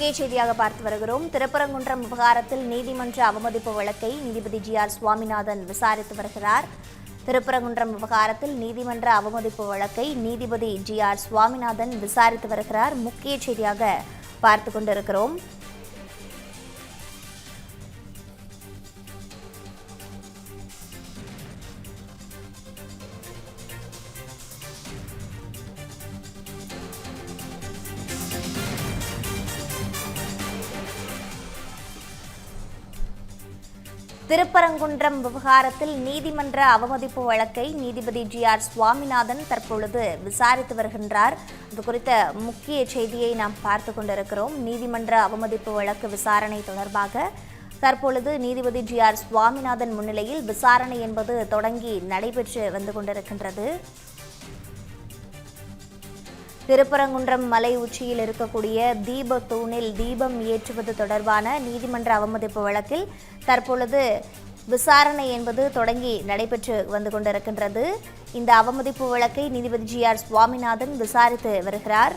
முக்கிய செய்தியாக பார்த்து வருகிறோம். திருப்பரங்குன்றம் விவகாரத்தில் நீதிமன்ற அவமதிப்பு வழக்கை நீதிபதி ஜி ஆர் சுவாமிநாதன் விசாரித்து வருகிறார். திருப்பரங்குன்றம் விவகாரத்தில் நீதிமன்ற அவமதிப்பு வழக்கை நீதிபதி ஜி ஆர் சுவாமிநாதன் விசாரித்து வருகிறார். முக்கிய செய்தியாக பார்த்து கொண்டிருக்கிறோம். திருப்பரங்குன்றம் விவகாரத்தில் நீதிமன்ற அவமதிப்பு வழக்கை நீதிபதி ஜி ஆர் சுவாமிநாதன் தற்பொழுது விசாரித்து வருகின்றார். இது குறித்த முக்கிய செய்தியை நாம் பார்த்து கொண்டிருக்கிறோம். நீதிமன்ற அவமதிப்பு வழக்கு விசாரணை தொடர்பாக தற்பொழுது நீதிபதி ஜி ஆர் சுவாமிநாதன் முன்னிலையில் விசாரணை என்பது தொடங்கி நடைபெற்று வந்து கொண்டிருக்கின்றது. திருப்பரங்குன்றம் மலை உச்சியில் இருக்கக்கூடிய தீப தூணில் தீபம் ஏற்றுவது தொடர்பான நீதிமன்ற அவமதிப்பு வழக்கில் தற்பொழுது விசாரணை என்பது தொடங்கி நடைபெற்று வந்து கொண்டிருக்கின்றது. இந்த அவமதிப்பு வழக்கை நீதிபதி ஜி ஆர் சுவாமிநாதன் விசாரித்து வருகிறார்.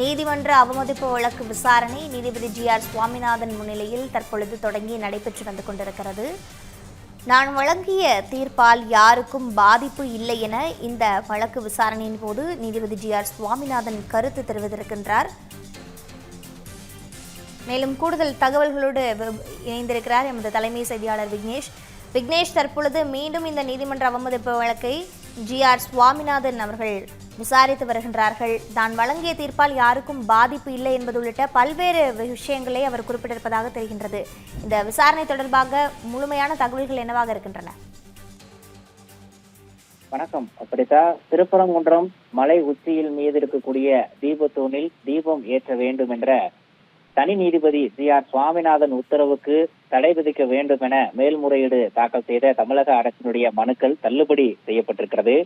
நீதிமன்ற அவமதிப்பு வழக்கு விசாரணை நீதிபதி ஜி ஆர் சுவாமிநாதன் முன்னிலையில் தற்பொழுது தொடங்கி நடைபெற்று வந்து கொண்டிருக்கிறது. நான் வழங்கிய தீர்ப்பால் யாருக்கும் பாதிப்பு இல்லை என இந்த வழக்கு விசாரணையின் போது நீதிபதி ஜி ஆர் சுவாமிநாதன் கருத்து தெரிவித்திருக்கின்றார். மேலும் கூடுதல் தகவல்களோடு இணைந்திருக்கிறார் எமது தலைமை செய்தியாளர் விக்னேஷ். விக்னேஷ் தற்பொழுது மீண்டும் இந்த நீதிமன்ற அவமதிப்பு வழக்கை ஜி ஆர் சுவாமிநாதன் அவர்கள் விசாரித்து வருகின்றார்கள். தான் வழங்கிய தீர்ப்பால் யாருக்கும் பாதிப்பு இல்லை என்பது உள்ளிட்ட பல்வேறு விஷயங்களை அவர் குறிப்பிட்டிருப்பதாக தெரிகின்றது. இந்த விசாரணை தொடர்பாக முழுமையான தகவல்கள் என்னவாக இருக்கின்றன? வணக்கம். அப்படித்தா திருப்பரங்குன்றம் மலை உச்சியில் மீது இருக்கக்கூடிய தீபத்தூணில் தீபம் ஏற்ற வேண்டும் என்ற தனி நீதிபதி ஜி ஆர் சுவாமிநாதன் உத்தரவுக்கு தடை விதிக்க வேண்டும் என மேல்முறையீடு தாக்கல் செய்த தமிழக அரசினுடைய மனுக்கள் தள்ளுபடி செய்யப்பட்டிருக்கிறது.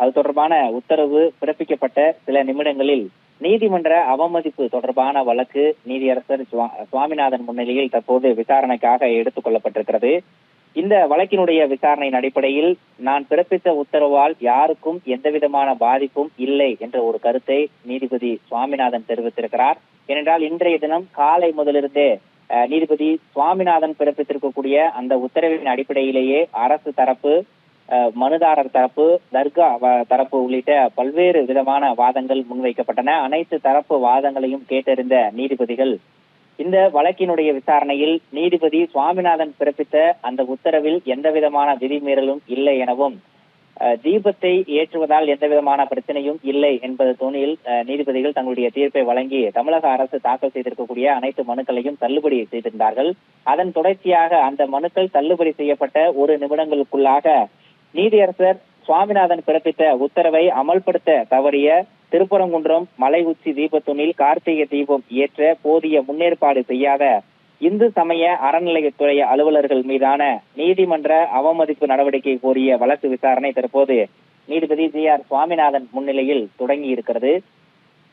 அது தொடர்பான உத்தரவு பிறப்பிக்கப்பட்ட சில நிமிடங்களில் நீதிமன்ற அவமதிப்பு தொடர்பான வழக்கு நீதியரசர் சுவாமிநாதன் முன்னிலையில் தற்போது விசாரணைக்காக எடுத்துக் கொள்ளப்பட்டிருக்கிறது. இந்த வழக்கினுடைய விசாரணையின் அடிப்படையில் நான் பிறப்பித்த உத்தரவால் யாருக்கும் எந்தவிதமான பாதிப்பும் இல்லை என்ற ஒரு கருத்தை நீதிபதி சுவாமிநாதன் தெரிவித்திருக்கிறார். ஏனென்றால் இன்றைய தினம் காலை முதலிருந்தே நீதிபதி சுவாமிநாதன் பிறப்பித்திருக்கக்கூடிய அந்த உத்தரவின் அடிப்படையிலேயே அரசு தரப்பு அஹ், மனுதாரர் தரப்பு தர்கா தரப்பு உள்ளிட்ட பல்வேறு விதமான வாதங்கள் முன்வைக்கப்பட்டன. அனைத்து தரப்பு வாதங்களையும் கேட்டறிந்த நீதிபதிகள் இந்த வழக்கினுடைய விசாரணையில் நீதிபதி சுவாமிநாதன் பிறப்பித்த அந்த உத்தரவில் எந்த விதமான விதிமீறலும் இல்லை எனவும் தீபத்தை ஏற்றுவதால் எந்த விதமான பிரச்சனையும் இல்லை என்பது தோணியில் நீதிபதிகள் தங்களுடைய தீர்ப்பை வழங்கி தமிழக அரசு தாக்கல் செய்திருக்கக்கூடிய அனைத்து மனுக்களையும் தள்ளுபடி செய்திருந்தார்கள். அதன் தொடர்ச்சியாக அந்த மனுக்கள் தள்ளுபடி செய்யப்பட்ட ஒரு நிமிடங்களுக்குள்ளாக நீதியரசர் சுவாமிநாதன் பிறப்பித்த உத்தரவை அமல்படுத்த தவறிய திருப்பரங்குன்றம் மலை உச்சி தீபத்துணில் கார்த்திகை தீபம் ஏற்ற போதிய முன்னேற்பாடு செய்யாத இந்து சமய அறநிலையத்துறை அலுவலர்கள் மீதான நீதிமன்ற அவமதிப்பு நடவடிக்கை கோரிய வழக்கு விசாரணை தற்போது நீதிபதி ஜி ஆர் சுவாமிநாதன் முன்னிலையில் தொடங்கி இருக்கிறது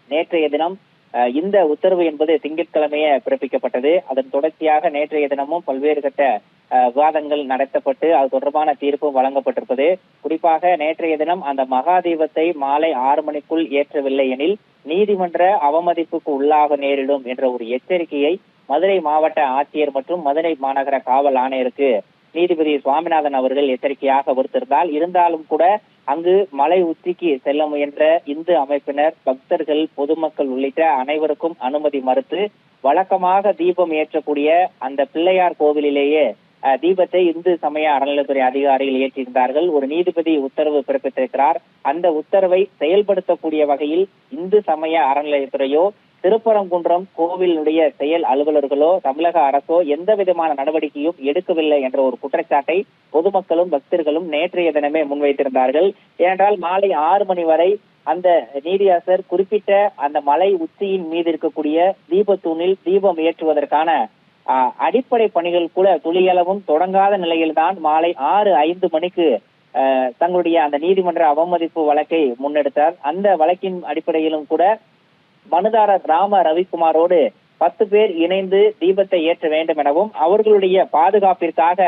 நேற்றைய தினம் அஹ், இந்த உத்தரவு என்பது திங்கட்கிழமையே பிறப்பிக்கப்பட்டது. அதன் தொடர்ச்சியாக நேற்றைய தினமும் பல்வேறு கட்ட அஹ், விவாதங்கள் நடத்தப்பட்டு அது தொடர்பான தீர்ப்பும் வழங்கப்பட்டிருப்பது. குறிப்பாக நேற்றைய தினம் அந்த மகாதீபத்தை மாலை ஆறு மணிக்குள் ஏற்றவில்லை எனில் நீதிமன்ற அவமதிப்புக்கு உள்ளாக நேரிடும் என்ற ஒரு எச்சரிக்கையை மதுரை மாவட்ட ஆட்சியர் மற்றும் மதுரை மாநகர காவல் ஆணையருக்கு நீதிபதி சுவாமிநாதன் அவர்கள் எச்சரிக்கையாக விடுத்திருந்தால் இருந்தாலும் கூட அங்கு மலை உச்சிக்கு செல்ல முயன்ற இந்து அமைப்பினர் பக்தர்கள் பொதுமக்கள் உள்ளிட்ட அனைவருக்கும் அனுமதி மறுத்து வழக்கமாக தீபம் ஏற்றக்கூடிய அந்த பிள்ளையார் கோவிலிலேயே தீபத்தை இந்து சமய அறநிலையத்துறை அதிகாரிகள் ஏற்றியிருந்தார்கள் ஒரு நீதிபதி உத்தரவு பிறப்பித்திருக்கிறார். அந்த உத்தரவை செயல்படுத்தக்கூடிய வகையில் இந்து சமய அறநிலையத்துறையோ திருப்பரங்குன்றம் கோவிலுடைய செயல் அலுவலர்களோ தமிழக அரசோ எந்த விதமான நடவடிக்கையும் எடுக்கவில்லை என்ற ஒரு குற்றச்சாட்டை பொதுமக்களும் பக்தர்களும் நேற்றைய தினமே முன்வைத்திருந்தார்கள். ஏனென்றால் மாலை ஆறு மணி வரை அந்த நீதியரசர் குறிப்பிட்ட அந்த மலை உச்சியின் மீது இருக்கக்கூடிய தீபத்தூணில் தீபம் ஏற்றுவதற்கான ஆஹ், அடிப்படை பணிகள் கூட துளியளவும் தொடங்காத நிலையில்தான் மாலை ஆறு ஐந்து மணிக்கு தங்களுடைய அந்த நீதிமன்ற அவமதிப்பு வழக்கை முன்னெடுத்தார். அந்த வழக்கின் அடிப்படையிலும் கூட மனுதாரர் ராம ரவிக்குமாரோடு பத்து பேர் இணைந்து தீபத்தை ஏற்ற வேண்டும் எனவும் அவர்களுடைய பாதுகாப்பிற்காக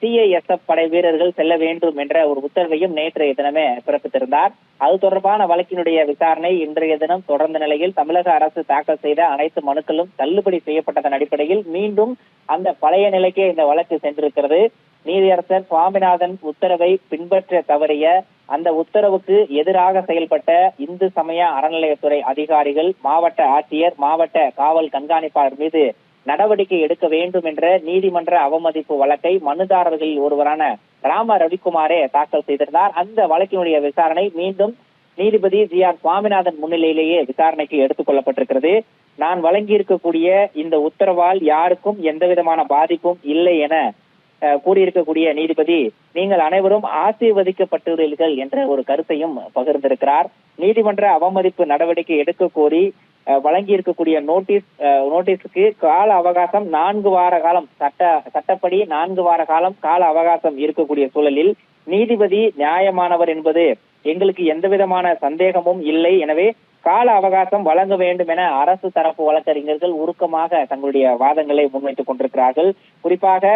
சிஐஎஸ்எஃப் படை வீரர்கள் செல்ல வேண்டும் என்ற ஒரு உத்தரவையும் நேற்றைய தினமே பிறப்பித்திருந்தார். அது தொடர்பான வழக்கினுடைய விசாரணை இன்றைய தினம் தொடர்ந்த நிலையில் தமிழக அரசு தாக்கல் செய்த அனைத்து மனுக்களும் தள்ளுபடி செய்யப்பட்டதன் அடிப்படையில் மீண்டும் அந்த பழைய நிலைக்கே இந்த வழக்கு சென்றிருக்கிறது. நீதியரசர் சுவாமிநாதன் உத்தரவை பின்பற்ற தவறிய அந்த உத்தரவுக்கு எதிராக செயல்பட்ட இந்து சமய அறநிலையத்துறை அதிகாரிகள் மாவட்ட ஆட்சியர் மாவட்ட காவல் கண்காணிப்பாளர் மீது நடவடிக்கை எடுக்க வேண்டும் என்ற நீதிமன்ற அவமதிப்பு வழக்கை மனுதாரர்களில் ஒருவரான ராம ரவிக்குமாரே தாக்கல் செய்திருந்தார். அந்த வழக்கினுடைய விசாரணை மீண்டும் நீதிபதி ஜி ஆர் சுவாமிநாதன் முன்னிலையிலேயே விசாரணைக்கு எடுத்துக் கொள்ளப்பட்டிருக்கிறது. நான் வழங்கியிருக்கக்கூடிய இந்த உத்தரவால் யாருக்கும் எந்த விதமான பாதிப்பும் இல்லை என கூறியிருக்கக்கூடிய நீதிபதி நீங்கள் அனைவரும் ஆசீர்வதிக்கப்பட்டுள்ளீர்கள் என்ற ஒரு கருத்தையும் பகிர்ந்திருக்கிறார். நீதிமன்ற அவமதிப்பு நடவடிக்கை எடுக்க கோரி அஹ், வழங்கியிருக்கக்கூடிய நோட்டீஸ் நோட்டீஸுக்கு கால அவகாசம் நான்கு வார காலம் சட்ட சட்டப்படி நான்கு வார காலம் கால அவகாசம் இருக்கக்கூடிய சூழலில் நீதிபதி நியாயமானவர் என்பது எங்களுக்கு எந்த விதமான சந்தேகமும் இல்லை. எனவே கால அவகாசம் வழங்க வேண்டும் என அரசு தரப்பு வழக்கறிஞர்கள் உருக்கமாக தங்களுடைய வாதங்களை முன்வைத்துக் கொண்டிருக்கிறார்கள். குறிப்பாக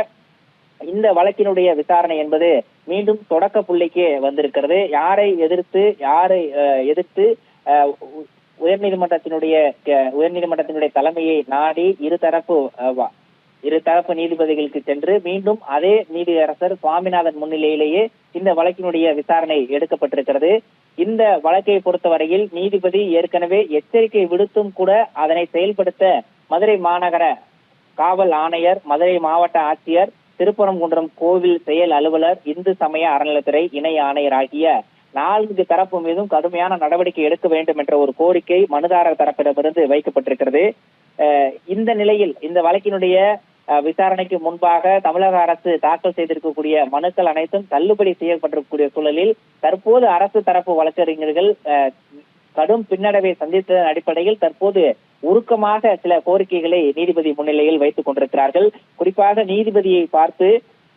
இந்த வழக்கினுடைய விசாரணை என்பது மீண்டும் தொடக்க புள்ளிக்கு வந்திருக்கிறது. யாரை எதிர்த்து யாரை அஹ், எதிர்த்து அஹ், உயர்நீதிமன்றத்தினுடைய உயர்நீதிமன்றத்தினுடைய தலைமையை நாடி இருதரப்பு இருதரப்பு நீதிபதிகளுக்கு சென்று மீண்டும் அதே நீதியரசர் சுவாமிநாதன் முன்னிலையிலேயே இந்த வழக்கினுடைய விசாரணை எடுக்கப்பட்டிருக்கிறது. இந்த வழக்கை பொறுத்தவரையில் நீதிபதி ஏற்கனவே எச்சரிக்கை விடுத்தும் கூட அதனை செயல்படுத்த மதுரை மாநகர காவல் ஆணையர் மதுரை மாவட்ட ஆட்சியர் திருப்பரங்குன்றம் கோவில் செயல் அலுவலர் இந்து சமய அறநிலைத்துறை இணை ஆணையர் ஆகிய நான்கு தரப்பு மீதும் கடுமையான நடவடிக்கை எடுக்க வேண்டும் என்ற ஒரு கோரிக்கை மனுதாரர் தரப்பிடமிருந்து வைக்கப்பட்டிருக்கிறது. அஹ் இந்த நிலையில் இந்த வழக்கினுடைய அஹ், விசாரணைக்கு முன்பாக தமிழக அரசு தாக்கல் செய்திருக்கக்கூடிய மனுக்கள் அனைத்தும் தள்ளுபடி செய்யப்பட்டிருக்கக்கூடிய சூழலில் தற்போது அரசு தரப்பு வழக்கறிஞர்கள் அஹ், கடும் பின்னடைவை சந்தித்ததன் அடிப்படையில் தற்போது உருக்கமாக சில கோரிக்கைகளை நீதிபதி முன்னிலையில் வைத்துக் கொண்டிருக்கிறார்கள். குறிப்பாக நீதிபதியை பார்த்து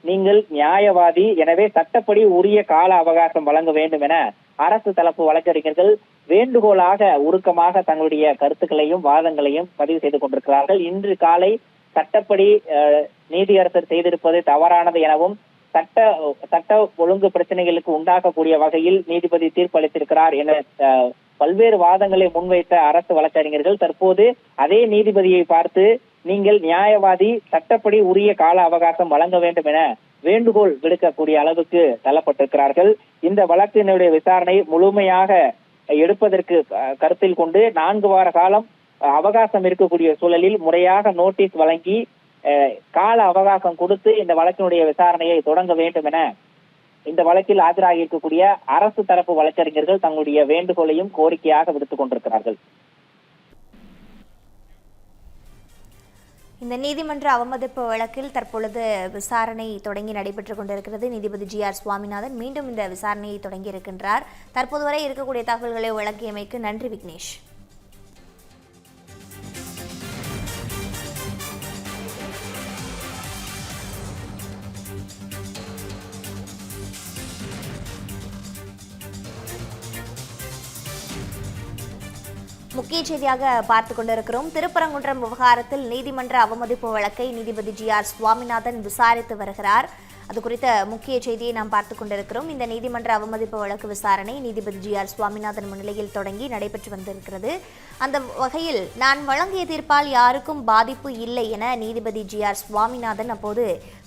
நீங்கள் நியாயவாதி எனவே சட்டப்படி உரிய கால அவகாசம் வழங்க வேண்டும் என அரசு தரப்பு வழக்கறிஞர்கள் வேண்டுகோளாக உருக்கமாக தங்களுடைய கருத்துக்களையும் வாதங்களையும் பதிவு செய்து கொண்டிருக்கிறார்கள். இன்று காலை சட்டப்படி அஹ், நீதியரசர் செய்திருப்பது தவறானது எனவும் சட்ட சட்ட ஒழுங்கு பிரச்சனைகளுக்கு உண்டாகக்கூடிய வகையில் நீதிபதி தீர்ப்பளித்திருக்கிறார் என அஹ், பல்வேறு வாதங்களை முன்வைத்த அரசு வழக்கறிஞர்கள் தற்போது அதே நீதிபதியை பார்த்து நீங்கள் நியாயவாதி சட்டப்படி உரிய கால அவகாசம் வழங்க வேண்டும் என வேண்டுகோள் விடுக்கக்கூடிய அளவுக்கு தள்ளப்பட்டிருக்கிறார்கள். இந்த வழக்கினுடைய விசாரணை முழுமையாக எடுப்பதற்கு கருத்தில் கொண்டு நான்கு வார காலம் அஹ், அவகாசம் இருக்கக்கூடிய சூழலில் முறையாக நோட்டீஸ் வழங்கி அஹ், கால அவகாசம் கொடுத்து இந்த வழக்கினுடைய விசாரணையை தொடங்க வேண்டும் என இந்த வழக்கில் ஆஜராகி இருக்கக்கூடிய அரசு தரப்பு வழக்கறிஞர்கள் தங்களுடைய வேண்டுகோளையும் கோரிக்கையாக விடுத்துக் கொண்டிருக்கிறார்கள். இந்த நீதிமன்ற அவமதிப்பு வழக்கில் தற்பொழுது விசாரணை தொடங்கி நடைபெற்றுக் கொண்டிருக்கிறது. நீதிபதி ஜி ஆர் சுவாமிநாதன் மீண்டும் இந்த விசாரணையை தொடங்கி இருக்கின்றார். தற்போது வரை இருக்கக்கூடிய தகவல்களை வழங்கியமைக்கு நன்றி விக்னேஷ். முக்கிய செய்தியாக பார்த்து கொண்டிருக்கிறோம். திருப்பரங்குன்றம் விவகாரத்தில் நீதிமன்ற அவமதிப்பு வழக்கை நீதிபதி ஜி ஆர் சுவாமிநாதன் விசாரித்து வருகிறார். அது குறித்த முக்கிய செய்தியை நாம் பார்த்து கொண்டிருக்கிறோம். இந்த நீதிமன்ற அவமதிப்பு வழக்கு விசாரணை நீதிபதி ஜி ஆர் சுவாமிநாதன் முன்னிலையில் தொடங்கி நடைபெற்று வந்திருக்கிறது. அந்த வகையில் நான் வழங்கிய தீர்ப்பால் யாருக்கும் பாதிப்பு இல்லை என நீதிபதி ஜி ஆர் சுவாமிநாதன் அப்போது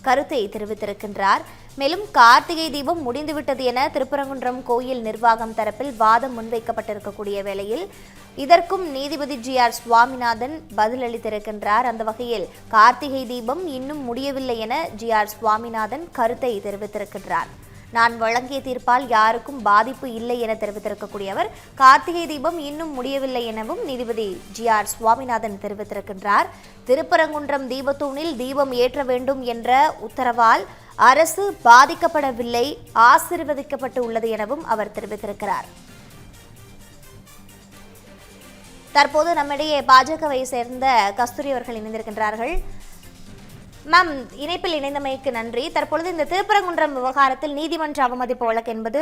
கருத்தை தெரிவித்திருக்கின்றார். மேலும் கார்த்திகை தீபம் முடிந்துவிட்டது என திருப்பரங்குன்றம் கோயில் நிர்வாகம் தரப்பில் வாதம் முன்வைக்கப்பட்டிருக்கக்கூடிய வேளையில் இதற்கும் நீதிபதி ஜி ஆர் சுவாமிநாதன் பதிலளித்திருக்கின்றார். அந்த வகையில் கார்த்திகை தீபம் இன்னும் முடியவில்லை என ஜி ஆர் சுவாமிநாதன் கருத்தை தெரிவித்திருக்கின்றார். நான் வழங்கிய தீர்ப்பால் யாருக்கும் பாதிப்பு இல்லை என தெரிவித்திருக்கக்கூடிய அவர் கார்த்திகை தீபம் இன்னும் முடியவில்லை எனவும் நீதிபதி ஜி ஆர் சுவாமிநாதன் தெரிவித்திருக்கின்றார். திருப்பரங்குன்றம் தீபத்தூணில் தீபம் ஏற்ற வேண்டும் என்ற உத்தரவால் அரசு பாதிக்கப்படவில்லை ஆசிர்வதிக்கப்பட்டு உள்ளது எனவும் அவர் தெரிவித்திருக்கிறார். தற்போது நம்மிடையே பாஜகவை சேர்ந்த கஸ்தூரி அவர்கள் இணைந்திருக்கின்றார்கள். மேம் இணைப்பில் இணைந்தமைக்கு நன்றி. தற்பொழுது இந்த திருப்பரங்குன்றம் விவகாரத்தில் நீதிமன்ற அவமதிப்பு வழக்கு என்பது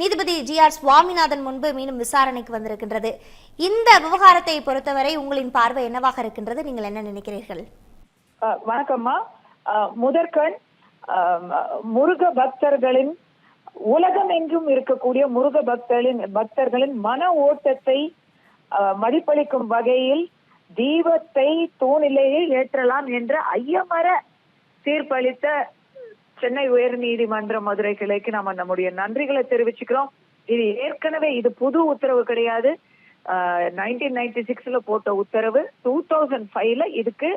நீதிபதி ஜி ஆர் சுவாமிநாதன் முன்பு மீண்டும் விசாரணைக்கு வந்திருக்கின்றது. இந்த விவகாரத்தை பொறுத்தவரை உங்களின் பார்வை என்னவாக இருக்கின்றது? நீங்கள் என்ன நினைக்கிறீர்கள்? வணக்கம்மா. முதற்கண் முருக பக்தர்களின் உலகம் எங்கும் இருக்கக்கூடிய முருக பக்தர்களின் பக்தர்களின் மன ஓட்டத்தை மதிப்பளிக்கும் வகையில் தீபத்தை தூணிலேயே ஏற்றலாம் என்ற ஐயமர தீர்ப்பளித்த சென்னை உயர் நீதிமன்ற மதுரை கிளைக்கு நாம நம்முடைய நன்றிகளை தெரிவிச்சுக்கிறோம். இது ஏற்கனவே இது புது உத்தரவு கிடையாது. நைன்டீன் நைன்டி சிக்ஸ்ல போட்ட உத்தரவு. டூ தௌசண்ட் ஃபைவ்ல இதுக்கு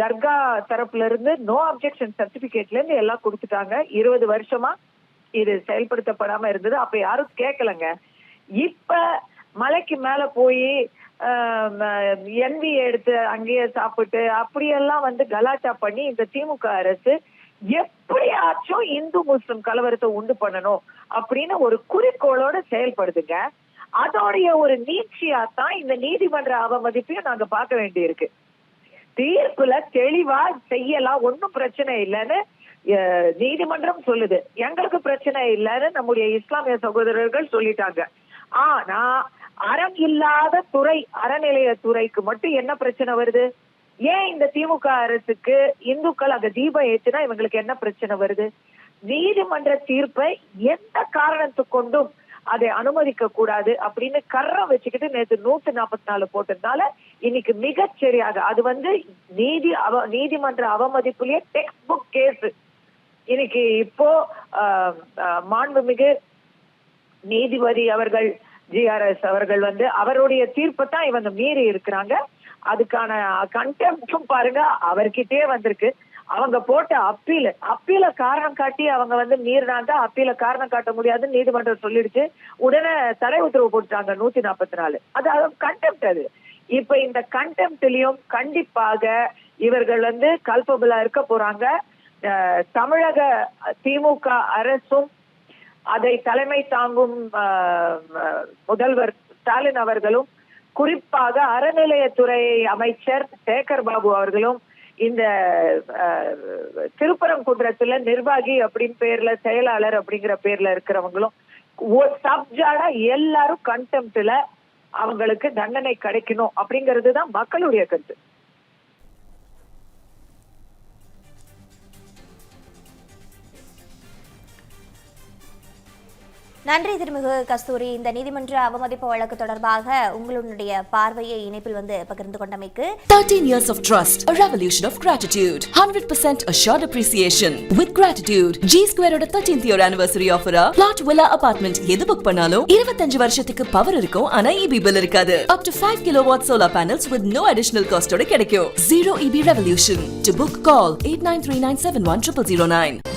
தர்கா தரப்புல இருந்து நோ அப்ஜெக்ஷன் சர்டிபிகேட்ல இருந்து எல்லாம் கொடுத்துட்டாங்க. இருபது வருஷமா இது செயல்படுத்தப்படாம இருந்தது. அப்ப யாரும் கேட்கலங்க இப்ப மலைக்கு மேல போய் என்வி எடுத்து அங்கேயே சாப்பிட்டு அப்படியெல்லாம் வந்து கலாட்டா பண்ணி இந்த திமுக அரசு எப்படியாச்சும் இந்து முஸ்லிம் கலவரத்தை உண்டு பண்ணணும் அப்படின்னு ஒரு குறிக்கோளோட செயல்படுதுங்க. அதோடைய ஒரு நீட்சியா தான் இந்த நீதிமன்ற அவமதிப்பையும் நாங்க பார்க்க வேண்டியிருக்கு. தீர்ப்புல தெளிவா செய்யலாம் ஒன்னும் பிரச்சனை இல்லைன்னு அஹ், நீதிமன்றம் சொல்லுது. எங்களுக்கு பிரச்சனை இல்லைன்னு நம்முடைய இஸ்லாமிய சகோதரர்கள் சொல்லிட்டாங்க. ஆனா அறம் இல்லாத துறை அறநிலைய துறைக்கு மட்டும் என்ன பிரச்சனை வருது? ஏன் இந்த திமுக அரசுக்கு இந்துக்கள் அங்க தீபம் ஏற்றுனா இவங்களுக்கு என்ன பிரச்சனை வருது? நீதிமன்ற தீர்ப்பை எந்த காரணத்து கொண்டும் அதை அனுமதிக்க கூடாது அப்படின்னு கர்றம் வச்சுக்கிட்டு நேற்று நூத்தி நாற்பத்தி நாலு போட்டதுனால இன்னைக்கு மிகச் சரியாக அது வந்து நீதி அவ நீதிமன்ற அவமதிப்புலயே டெக்ஸ்ட் புக் கேஸ் இன்னைக்கு இப்போ ஆஹ், மாண்புமிகு நீதிபதி அவர்கள் ஜிஆர்எஸ் அவர்கள் வந்து அவருடைய தீர்ப்பை தான் இவங்க மீறி இருக்கிறாங்க. அதுக்கான கண்டெம்ட்டும் பாருங்க அவர்கிட்டயே வந்திருக்கு. அவங்க போட்ட அப்பீல் அப்பீல காரணம் காட்டி அவங்க வந்து மீறினாங்க. அப்பீல காரணம் காட்ட முடியாதுன்னு நீதிமன்றம் சொல்லிடுச்சு. உடனே தடை உத்தரவு போட்டுட்டாங்க நூத்தி நாற்பத்தி நாலு அது கண்டெம்ட் அது. இப்ப இந்த கண்டெம்ட்லயும் கண்டிப்பாக இவர்கள் வந்து கல்பபிளா இருக்க போறாங்க. தமிழக திமுக அரசும் அதை தலைமை தாங்கும் முதல்வர் ஸ்டாலின் அவர்களும் குறிப்பாக அறநிலையத்துறை அமைச்சர் சேகர் பாபு அவர்களும் இந்த ஆஹ், திருப்பரங்குன்றத்துல நிர்வாகி அப்படின்னு பேர்ல செயலாளர் அப்படிங்கிற பேர்ல இருக்கிறவங்களும் சப்ஜாடா எல்லாரும் கண்டெம்ட்ல அவங்களுக்கு தண்டனை கிடைக்கணும் அப்படிங்கிறது தான் மக்களுடைய கருத்து. நன்றி திருமிகு கஸ்தூரி இந்த நீதிமன்ற அவமதிப்பு வழக்கு தொடர்பாக உங்களுடைய பார்வையை இணைப்பில் வந்து பகிர்ந்து கொண்டமைக்கு 13 years of trust, a revolution of gratitude, 100% assured appreciation. With gratitude, G Square ஓட 13th year anniversary offer plot villa apartment எது புக் பண்ணாலும் 25 வருஷத்துக்கு பவர் இருக்கும் ஆனா EB bill இருக்காது. Up to 5 kilowatt solar panels with no additional cost ஓட கிடைக்கும். Zero EB revolution. To book, call 8939710009.